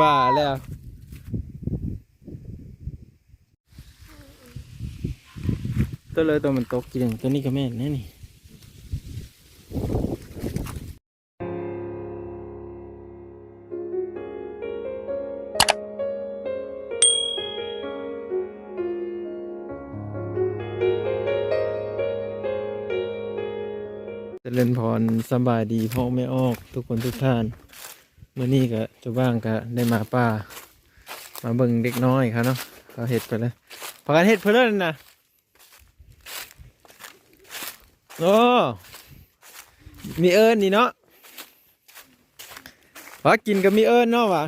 ป่าแล้วตัวเลยตัวมันตกจริงตัวนี้ก็แม่นแน่นี่เจริญพรสบายดีพ่อไม่ออกทุกคนทุกท่าน เมื่อนี้ก็จะบ้างก็ได้มาป่ามาเบิ่งเด็กน้อยครับเนาะเขาเห็ดไปแล้วพากันเห็ดเพื่อนนะโอ้มีเอิญนี่เนาะพากินกับมีเอิญเนาะวะ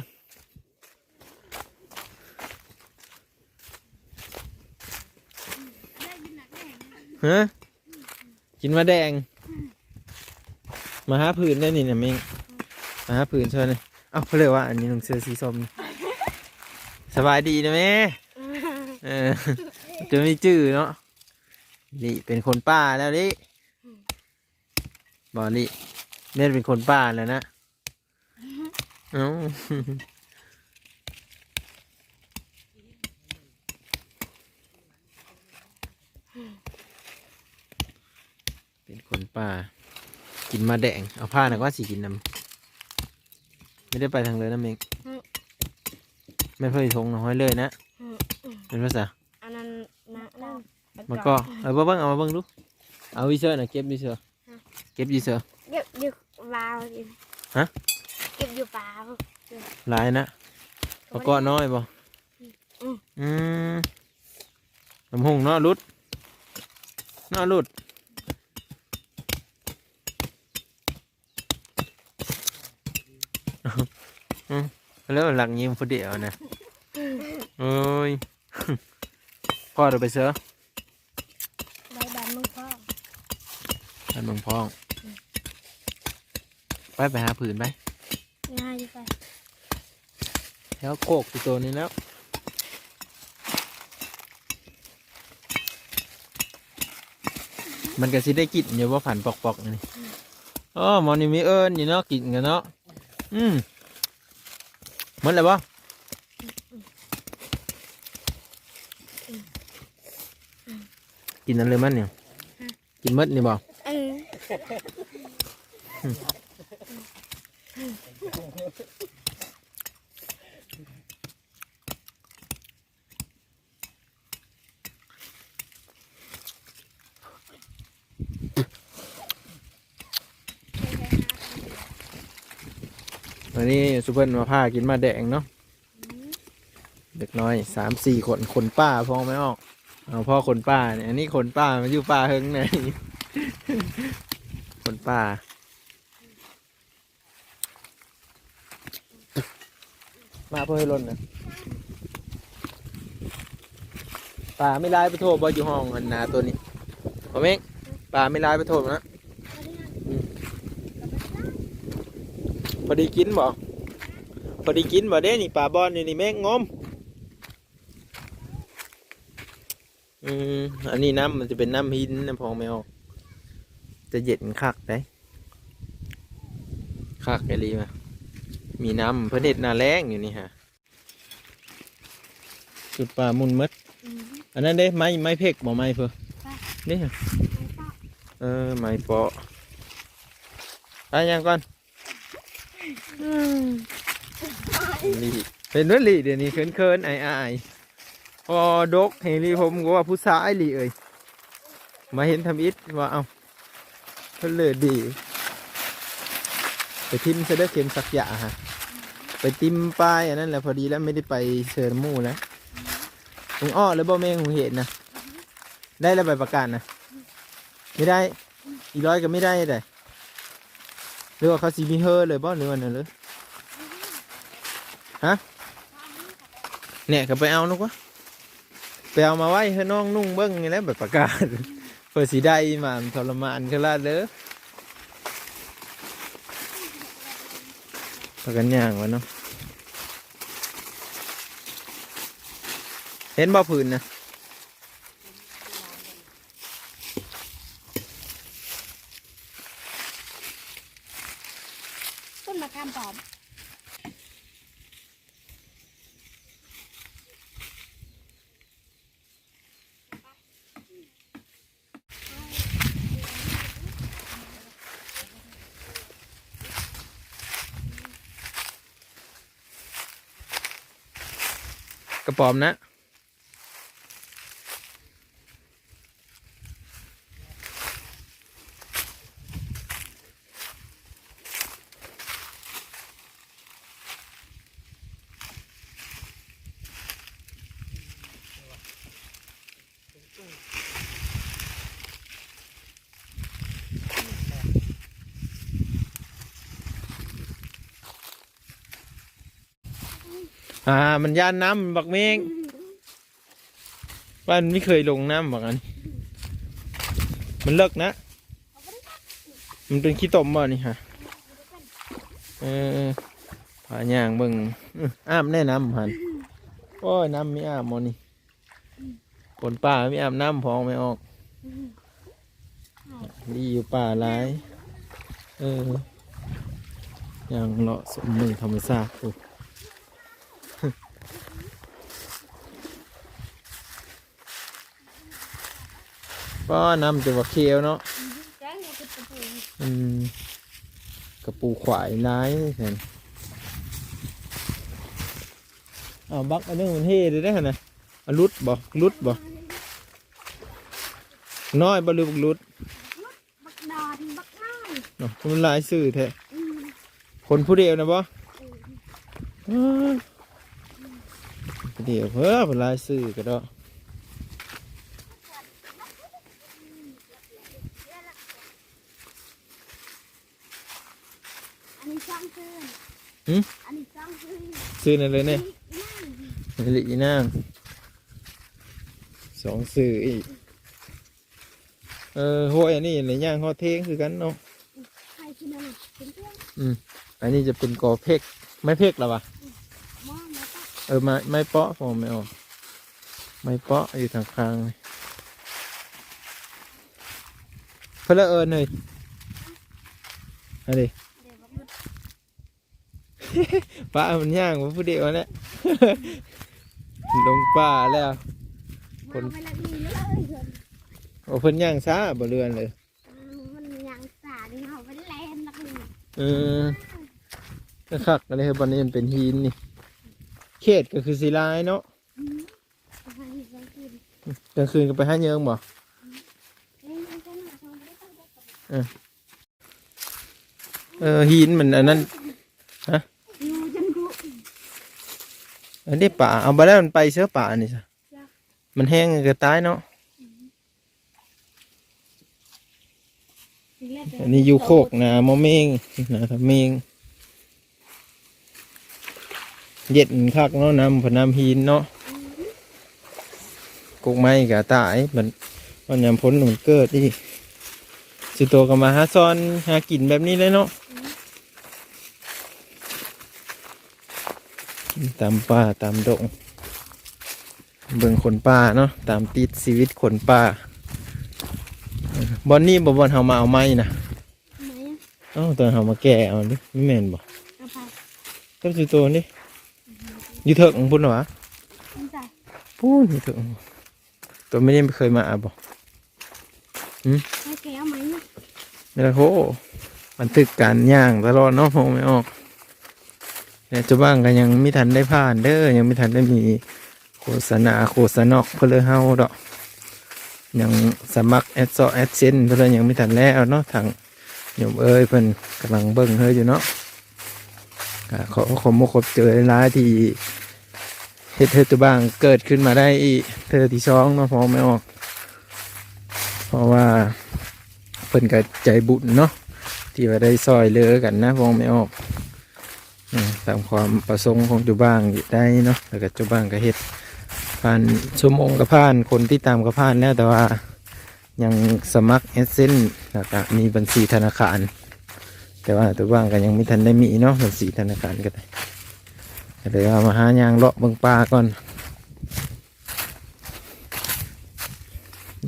ฮะกินมาแดง มาหาผืนได้นี่เนี่ยเมง มาหาผื่นชิญเลยเอ้าเขาเรียกว่าอันนี้ลงเสื้อสีส้มสบายดีนะแม่เออจะไม่จื้อเนาะนี่เป็นคนป้าแล้วนี่บอลี่เน่เป็นคนป้าแล้วนะเอ้าเป็นคนป้ากินมาแดง เอาผ้าหนักว่าสีกินน้ำ ไม่ได้ไปทางเลยนะเมงไม่เพื่อทงน้อยเลยนะเป็นภาษาอันนั้นนะนั่นมันก็เอามาเบิ้งเอามาเบิ้งดูเอาวิเซอร์นะเก็บวิเซอร์เก็บวิเซอร์เก็บอยู่วาวอยู่ฮะเก็บอยู่เปล่าหลายนะปก็น้อยบ่อืมอืมลำหงเนาะรุดเนาะรุด แล้วหลังยิ้มคนเดียวนะโอ้ยพ่อเดี๋ยวไปเสือได้บ้านมึงพ่อท่านหลวงพ่องไปไปหาผืนไปง่ายไปแล้วโกกตัวนี้แล้วมันก็สิได้กินอยู่ว่าผันปอกๆนี่อ๋อหมอนี่มีเอิญนี่เนาะกินกันเนาะอืม มือนอะไรบ่กินนั้นเลยมันเนี่ย กินมดนี่บ่เออ วันนี้สุเพิ่นมาพากินมาแดงเนาะเด็กน้อยสามสี่คนคนป้าพ้องไม่ออกเอาพ่อคนป้าเนี่ยอันนี้คนป้ามันอยู่ป้าเฮงไหนคนป้ามาเพื่อให้ล้นนะป่าไม่ไล่ไปโทษบออยู่ห้องอันนาตัวนี้ผมเองป่าไม่ไล่ไปโทษนะอืม พอดีกินบ่พอดีกินบ่เด้นี่ป่าบอลนี่นี่แม่งงอมอืมอันนี้น้ำมันจะเป็นน้ำหินน้ำพองไม่ออกจะเย็นคักได้คักไอรีมามีน้ำเพื่อเด็ดหนาแรงอยู่นี่ฮะจุดป่ามุนมดอืมอันนั้นเด้ไม้ไม้เพกบ่ไม้เพื่อค่ะนี่ฮะไม่ต้องเออไม้เปาะไปยังก่อน ลีเป็นว่าลีเดี๋ยวนี้เคินเคินๆไอไอพอดกเฮลีผมก็ว่าผู้ชายลีเอ้ยมาเห็นทำอิฐว่าเอาเพิ่นเลยดี ไปทิมเสด็จเข็มสักย่างฮะไปติมป้ายอันนั้นแหละพอดีแล้วไม่ได้ไปเชิญมู่แล้วมึงอ้อแล้วบ่แม่งมึงเห็นนะได้แล้วใบประกาศนะไม่ได้ อีร้อยก็ไม่ได้เลย รือว่าเขาสีมีเฮอเลยบ่หรือว่านั่นเลยฮะเนี่ยก็ไปเอานุกวะไปเอามาไว้ให้น้องนุ่งเบิ้งนี่แหล้วแบบประกาศเพื่อสีได้มาทรมานขนาดเลยพากันย่างวะเนาะเห็นบ่ผืนนะ ต้นมะขามปลอม กระป๋อมนะ อ่า มันย่านน้ำบักเมงว่ามันไม่เคยลงน้ำบักอันนี้มันเลิกนะ มันเป็นขี้ตมบ่นี่ฮะเออผาย่างเบิ่งอ้าบแน่น้ำหันโอ้ยน้ำไม่อ้าบหมอนี่คนป่าไม่อาบน้ำพองไม่ออกดีอยู่ป่าหลาย เอออย่างเลาะสมมือธรรมชาติ โอ้ก็น้ำจะว่าเคียวเนาะแจ้งเนี่ยเป็นตะปูอืมกระปูขวายร้ายเห็นอ้าวบักอันนึงมันเฮ่เลยได้ขนาดอะลุดบ่ลุดบ่น้อยบ่หรือบักลุดบักดอนบักน้อยเนาะมันหลายสื่อแท้อืมคนผู้เดียวนะบ่เอออ้าวผู้เดียวเพ้อเป็นหลายสื่อก็ได้ อันนี้ช่างคืน หึอันนี้ช่างคืนสื่อนั่นเลยเนี่ยนั่งลิอีนางสองสื่ออีก เออห้วยอันนี้ในย่างฮอดเทงคือกันเนาะใครกินอะไรเป็นเพื่อนอันนี้จะเป็นกอเพกไม่เพกหรอวะมองแล้วก็เออไม้ไม้เปาะผมไม่ออกไม้เปาะอยู่ทางข้างเลยเพื่อเอิญเลยอันนี้เดี๋ยวบักมุด ป้ามันย่างมาผู้เดียวแหละลงป่าแล้วคนมองไปละดีเลยเถอะโอ้เพิ่นย่างช้าบ่เรือนเลยอืมมันยังสาดีเขาเป็นแลนนักเลยเออก็คักอะไรครับวันนี้มันเป็นหินนี่ เขตก็คือสีลายเนาะอืมเอาไปอีกแล้วกินกลางคืนก็ไปห้าเยิงบ่เล่นกันกันหน่อยเขาไม่ได้ตั้งใจกับเออหินมันอันนั้นอยู่จนกู อันนี้ป่าเอาไปแล้วมันไปเสื้อป่านี่ซะมันแห้งก็ตายเนาะทีแรกอันนี้อยู่โคกนะมะเมงนะทำเมงเย็ดคักเนาะน้ำพน้ำหินเนาะกกไม้ก็ตายมันมันยามพ้นมันเกิดอีกสิโตก็มาหาซอนหากินแบบนี้เลยเนาะ ตามป่าตามดง เบิ่งคนป่าเนาะตามติดชีวิตคนป่าเออบอนนี่บ่บอนเฮามาเอาไม้นะไหนอะเอ้าตอนเฮามาแก่เอาดิไม่แม่นบ่เอาไปก็สิตัวนี่อยู่เถิกของพุ่นเหรอวะมันใส่พูนอยู่เถิกตัวไม่ได้เคยมาอะบ่ให้แกเอาไหมเนี่ยไม่ละโหมันตึกการย่างตลอดเนาะมองไม่ออก แต่จ้าบ้างก็ยังไม่ทันได้ผ่านเด้อยังไม่ทันได้มีโฆษณาโฆษณอกเพื่อเฮาดอกยังสมัครแอดซอแอดเซนเพื่อยังไม่ทันแล้วเนาะทางโยมเอ้ยเพิ่นกำลังเบิ่งเฮ้ยอยู่เนาะขอขอมขอบเจอร้ายที่เฮ็ดเธอตัวบ้างเกิดขึ้นมาได้อีกเธอที่สองเนาะพอไม่ออก เพราะว่าเพิ่นก็ใจบุญเนาะที่ว่าได้ซอยเลือกันนะพอไม่ออก ตามความประสงค์ของจุบ้างได้เนาะแล้วก็จุบ้างก็เฮ็ดผ่านชั่วโมงก็ผ่านคนที่ตามก็ผ่านแล้วแต่ว่ายังสมัครเอเซนแล้วก็มีบัญชีธนาคาร แต่ว่าตัวบ้างก็ยังไม่ทันได้มีเนาะบัญชีธนาคารก็ได้ก็เลยเอามาหายางเลาะเบิงปลาก่อน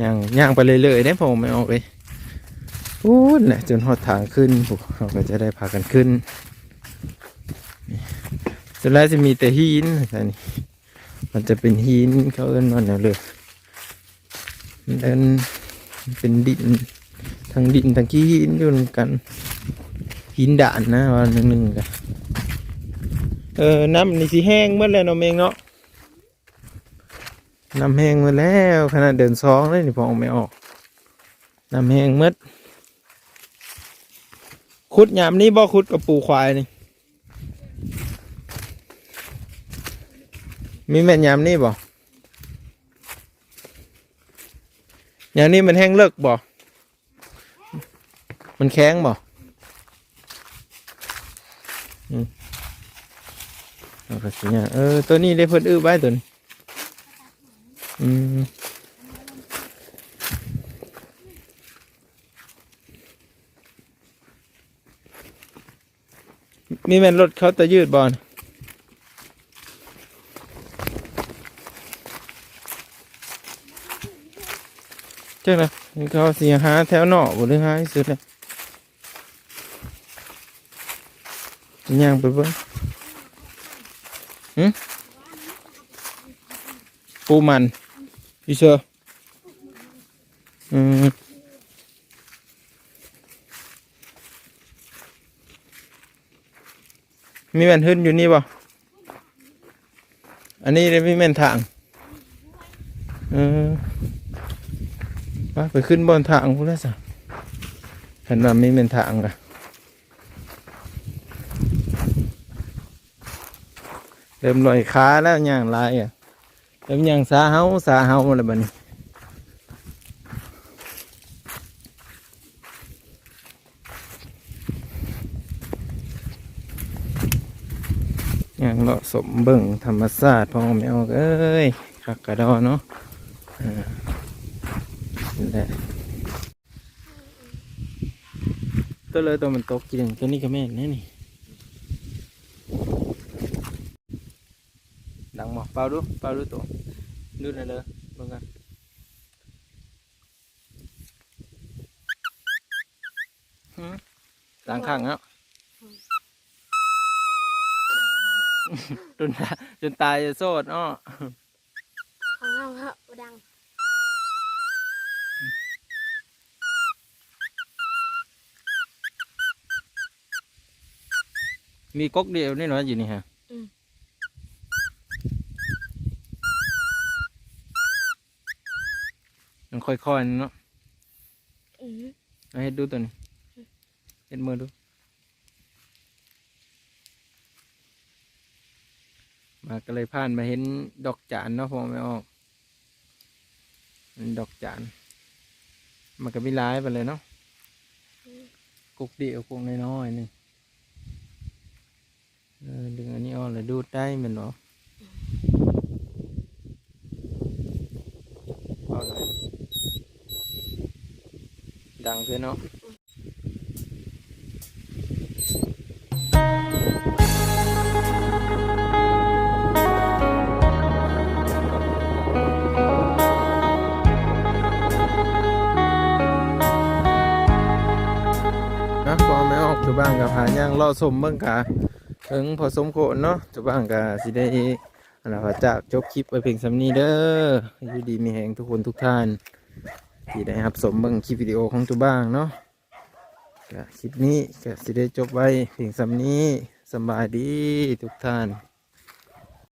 ย่างย่างไปเรื่อยๆได้พอไม่ออกเลยพูดแหละจนหอดทางขึ้นพวกเราก็จะได้พากันขึ้น ส่วนแรกจะมีแต่หินแต่นี่มันจะเป็นหินเขาเอิ้นว่าแนวเลยมันเดินเป็นดินทั้งดินทั้งขี้หินอยู่นกันหินด่านนะวันหนึ่งๆกันเออน้ำนี่สิแห้งเมื่อไรเนาะเมงเนาะน้ำแห้งหมาแล้วขนาดเดินซองเลยนี่พอออกไม่ออกน้ำแห้งหมืดขุดยามนี้บ่ขุดกับปูควายนี่ มีแม่ยามนี้บ่ยามนี้มันแห้งเลิกบ่ มันแข็งบ่อืมเอาก็สิเนี่ยเออ ตัวนี้ได้เพิ่นอื้อไว้ตัวนี้อืมมีแม่นรถเขาจะยืดบอล เจ้านะเขาเสียหาแถวหนอกบ่หรือหาที่สุดเลยย่างไปเบิ่งหึปูมันพี่เชอร์อืมมีแม่นขึ้นอยู่นี่บ่อันนี้เลยมีแม่นทาง เออ ไปไปขึ้นบนทางพูดแล้วสิเห็นว่ามีแม่นทางกะเริ่มลอยขาแล้วย่างลายอะเอ็มยังสาเฮาสาเฮาอะไรแบ้านี้ยังเลาะสมเบิ่งธรรมศาสตร์พอไม่ออกเอ้ยคักกระดอเนาะ นะตัวเลยตัวมันตกกินตัวนี้ก็แม่นแน่นี่ดังบ่เปล่าดูเปล่าดูตัวดูหน่อยเลยเบิ่งกันหลังข้างแล้วจนตาจนตายจะโซดเนาะของเราเหอะบ่ดัง มีก๊กเดียวนี่เนาะอยู่นี่ฮะมันค่อยๆเนาะอืมเอาเฮ็ดดูตัวนี้เฮ็ดมือดู มาก็เลยผ่านมาเห็นดอกจานเนาะพอไม่ออกมันดอกจานมันก็มีร้ายไปเลยเนาะกุกเดียวกุกน้อยๆหนึงเออ ดึงอันนี้ออกเลยดูดได้มันเนาะเอาหน่อดังเสียเนาะนะพอไม่ออกจุบ้างกับหาย่างรอสมเบิ่งกะ ถึงพอสมโคนเนาะจุบ้างกะสิได้อันนะพระจากจบคลิปไปเพียงสำนี้เด้ออยู่ดีมีแหงทุกคนทุกท่านที่ได้รับสมบังคลิปวิดีโอของจุบ้างเนาะกะคลิปนี้กะสิได้จบไว้เพียงสำนี้สบายดีทุกท่าน